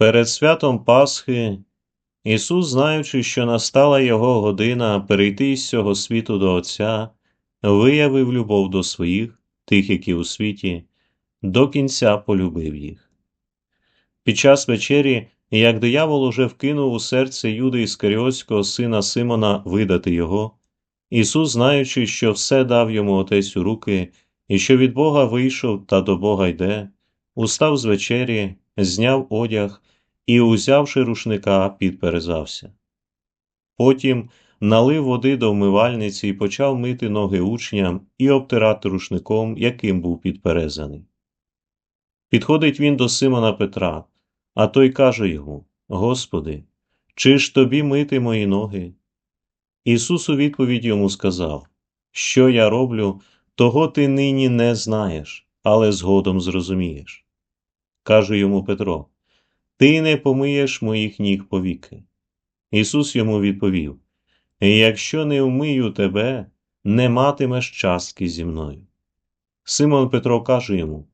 Перед святом Пасхи Ісус, знаючи, що настала Його година перейти з цього світу до Отця, виявив любов до своїх, тих, які у світі, до кінця полюбив їх. Під час вечері, як диявол уже вкинув у серце Юди Іскаріотського сина Симона видати його, Ісус, знаючи, що все дав йому Отець у руки, і що від Бога вийшов та до Бога йде, устав з вечері, зняв одяг і, узявши рушника, підперезався. Потім налив води до вмивальниці і почав мити ноги учням і обтирати рушником, яким був підперезаний. Підходить він до Симона Петра, а той каже йому: Господи, чи ж тобі мити мої ноги? Ісус у відповідь йому сказав: Що я роблю, того ти нині не знаєш, але згодом зрозумієш. Каже йому Петро: Ти не помиєш моїх ніг повіки. Ісус йому відповів: Якщо не вмию тебе, не матимеш частки зі мною. Симон Петро каже йому: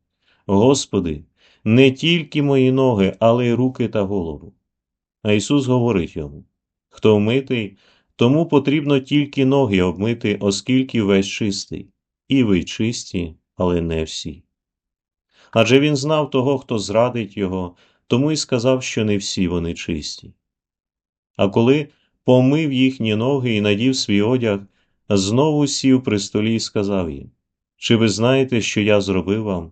Господи, не тільки мої ноги, але й руки та голову. А Ісус говорить йому: Хто вмитий, тому потрібно тільки ноги обмити, оскільки весь чистий, і ви чисті, але не всі. Адже він знав того, хто зрадить його, тому й сказав, що не всі вони чисті. А коли помив їхні ноги і надів свій одяг, знову сів при столі і сказав їм: Чи ви знаєте, що я зробив вам?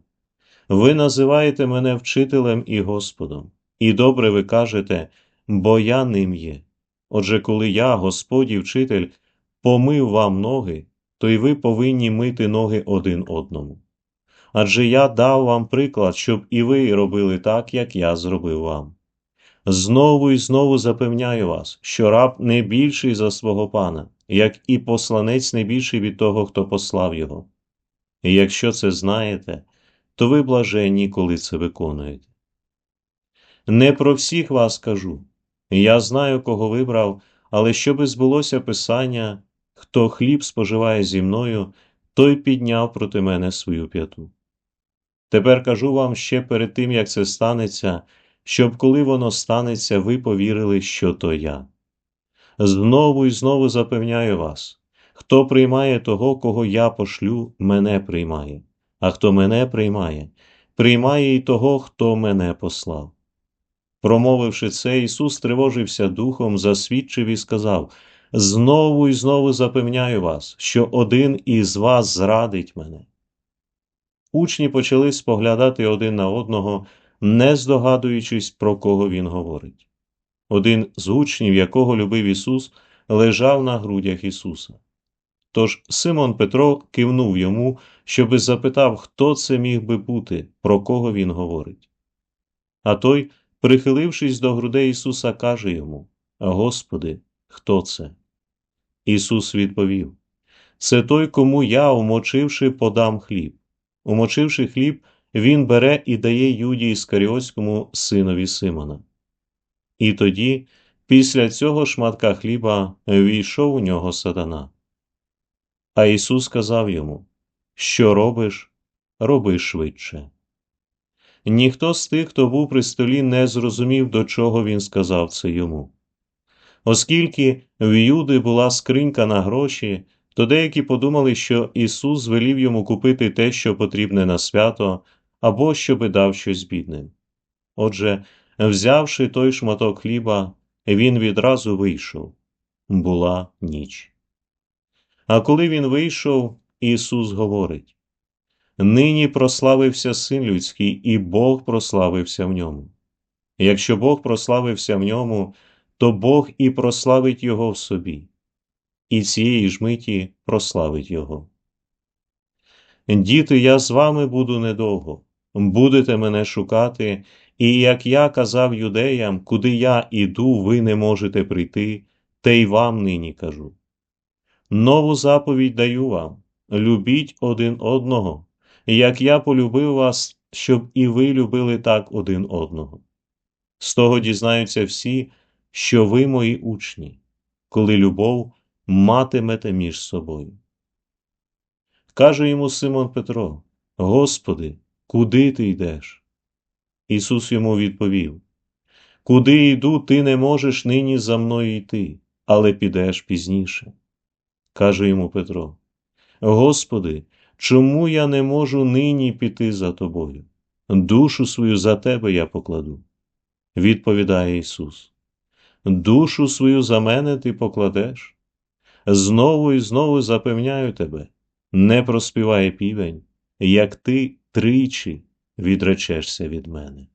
Ви називаєте мене вчителем і Господом, і добре ви кажете, бо я ним є. Отже, коли я, Господь і вчитель, помив вам ноги, то й ви повинні мити ноги один одному. Адже я дав вам приклад, щоб і ви робили так, як я зробив вам. Знову і знову запевняю вас, що раб не більший за свого пана, як і посланець не більший від того, хто послав його. І якщо це знаєте, то ви блаженні, коли це виконуєте. Не про всіх вас кажу. Я знаю, кого вибрав, але щоби збулося Писання, хто хліб споживає зі мною, той підняв проти мене свою п'яту. Тепер кажу вам ще перед тим, як це станеться, щоб коли воно станеться, ви повірили, що то я. Знову і знову запевняю вас хто приймає того, кого я пошлю, мене приймає, а хто мене приймає, приймає і того, хто мене послав. Промовивши це, Ісус тривожився духом, засвідчив і сказав Знову і знову запевняю вас, що один із вас зрадить мене. Учні почали споглядати один на одного, не здогадуючись, про кого він говорить. Один з учнів, якого любив Ісус, лежав на грудях Ісуса. Тож Симон Петро кивнув йому, щоби запитав, хто це міг би бути, про кого він говорить. А той, прихилившись до грудей Ісуса, каже йому Господи, хто це? Ісус відповів Це той, кому я, умочивши, подам хліб. Умочивши хліб, він бере і дає Юді Іскаріотському синові Симона. І тоді, після цього шматка хліба, війшов у нього сатана. А Ісус сказав йому Що робиш, роби швидше. Ніхто з тих, хто був при столі, не зрозумів, до чого він сказав це йому. Оскільки в Юди була скринька на гроші, то деякі подумали, що Ісус звелів йому купити те, що потрібне на свято, або щоби дав щось бідним. Отже, взявши той шматок хліба, він відразу вийшов була ніч. А коли він вийшов, Ісус говорить Нині прославився Син людський, і Бог прославився в ньому. Якщо Бог прославився в ньому, то Бог і прославить Його в собі, і цієї ж миті прославить Його. Діти, я з вами буду недовго, будете мене шукати, і як я казав юдеям, куди я іду, ви не можете прийти, те й вам нині кажу. Нову заповідь даю вам любіть один одного, як я полюбив вас, щоб і ви любили так один одного. З того дізнаються всі, що ви мої учні, коли любов матимете між собою. Каже йому Симон Петро: Господи, куди ти йдеш? Ісус йому відповів: Куди йду, ти не можеш нині за мною йти, але підеш пізніше. Каже йому Петро: Господи, чому я не можу нині піти за тобою? Душу свою за тебе я покладу. Відповідає Ісус. Душу свою за мене ти покладеш. Знову і знову запевняю тебе, не проспіває півень, як ти тричі відречешся від мене.